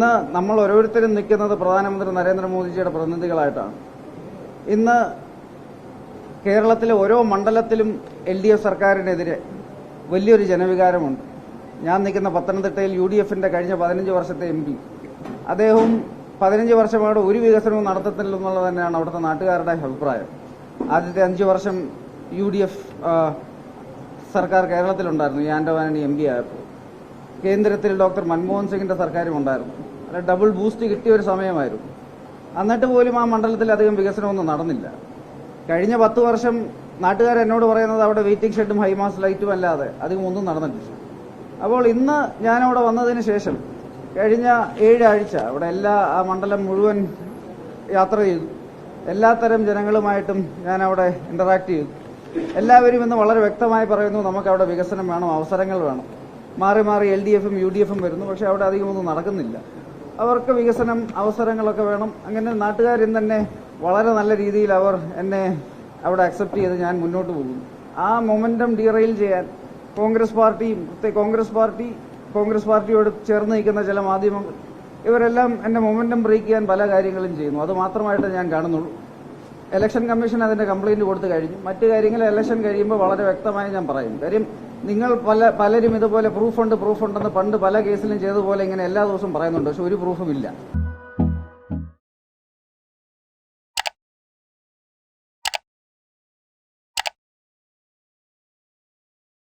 ഇന്ന് നമ്മൾ ഓരോരുത്തരും നിൽക്കുന്നത് പ്രധാനമന്ത്രി നരേന്ദ്രമോദിജിയുടെ പ്രതിനിധികളായിട്ടാണ്. ഇന്ന് കേരളത്തിലെ ഓരോ മണ്ഡലത്തിലും എൽ ഡി എഫ് സർക്കാരിനെതിരെ വലിയൊരു ജനവികാരമുണ്ട്. ഞാൻ നിൽക്കുന്ന പത്തനംതിട്ടയിൽ യു ഡി എഫിന്റെ കഴിഞ്ഞ പതിനഞ്ച് വർഷത്തെ എം പി. അദ്ദേഹവും പതിനഞ്ച് വർഷമായിട്ട് ഒരു വികസനവും നടത്തത്തില്ലെന്നുള്ളത് തന്നെയാണ് അവിടുത്തെ നാട്ടുകാരുടെ അഭിപ്രായം. ആദ്യത്തെ അഞ്ച് വർഷം യു ഡി എഫ് സർക്കാർ കേരളത്തിലുണ്ടായിരുന്നു. ഈ ആൻഡമാനി എം പി ആയപ്പോൾ. കേന്ദ്രത്തിൽ ഡോക്ടർ മൻമോഹൻ സിംഗിന്റെ സർക്കാരും ഉണ്ടായിരുന്നു. അല്ല ഡബിൾ ബൂസ്റ്റ് കിട്ടിയ ഒരു സമയമായിരുന്നു. എന്നിട്ട് പോലും ആ മണ്ഡലത്തിൽ അധികം വികസനമൊന്നും നടന്നില്ല. കഴിഞ്ഞ പത്ത് വർഷം നാട്ടുകാർ എന്നോട് പറയുന്നത് അവിടെ വെയിറ്റിംഗ് ഷെഡും ഹൈമാസ് ലൈറ്റും അല്ലാതെ അധികം ഒന്നും നടന്നിട്ടില്ല. അപ്പോൾ ഇന്ന് ഞാനവിടെ വന്നതിന് ശേഷം കഴിഞ്ഞ ഏഴാഴ്ച അവിടെ എല്ലാ ആ മണ്ഡലം മുഴുവൻ യാത്ര ചെയ്തു. എല്ലാത്തരം ജനങ്ങളുമായിട്ടും ഞാൻ അവിടെ ഇന്ററാക്ട് ചെയ്തു. എല്ലാവരും ഇന്ന് വളരെ വ്യക്തമായി പറയുന്നു നമുക്ക് അവിടെ വികസനം വേണം അവസരങ്ങൾ വേണം. മാറി മാറി എൽ ഡി എഫും യു ഡി എഫും വരുന്നു പക്ഷെ അവിടെ അധികമൊന്നും നടക്കുന്നില്ല. അവർക്ക് വികസനം അവസരങ്ങളൊക്കെ വേണം. അങ്ങനെ നാട്ടുകാരും തന്നെ വളരെ നല്ല രീതിയിൽ അവർ എന്നെ അവിടെ അക്സെപ്റ്റ് ചെയ്ത് ഞാൻ മുന്നോട്ട് പോകുന്നു. ആ മൊമെന്റം ഡീറെയിൽ ചെയ്യാൻ കോൺഗ്രസ് പാർട്ടിയും കോൺഗ്രസ് പാർട്ടി കോൺഗ്രസ് പാർട്ടിയോട് ചേർന്ന് നിൽക്കുന്ന ചില മാധ്യമങ്ങൾ ഇവരെല്ലാം എന്റെ മൊമെന്റം ബ്രേക്ക് ചെയ്യാൻ പല കാര്യങ്ങളും ചെയ്യുന്നു. അത് മാത്രമായിട്ട് ഞാൻ കാണുന്നുള്ളൂ. ഇലക്ഷൻ കമ്മീഷൻ അതിന്റെ കംപ്ലൈന്റ് കൊടുത്തു കഴിഞ്ഞു. മറ്റു കാര്യങ്ങൾ ഇലക്ഷൻ കഴിയുമ്പോൾ വളരെ വ്യക്തമായി ഞാൻ പറയും. കാര്യം നിങ്ങൾ പല പലരും ഇതുപോലെ പ്രൂഫ് ഉണ്ട് പ്രൂഫ് ഉണ്ടെന്ന് പണ്ട് പല കേസിലും ചെയ്തതുപോലെ ഇങ്ങനെ എല്ലാ ദിവസവും പറയുന്നുണ്ട്. പക്ഷെ ഒരു പ്രൂഫും ഇല്ല.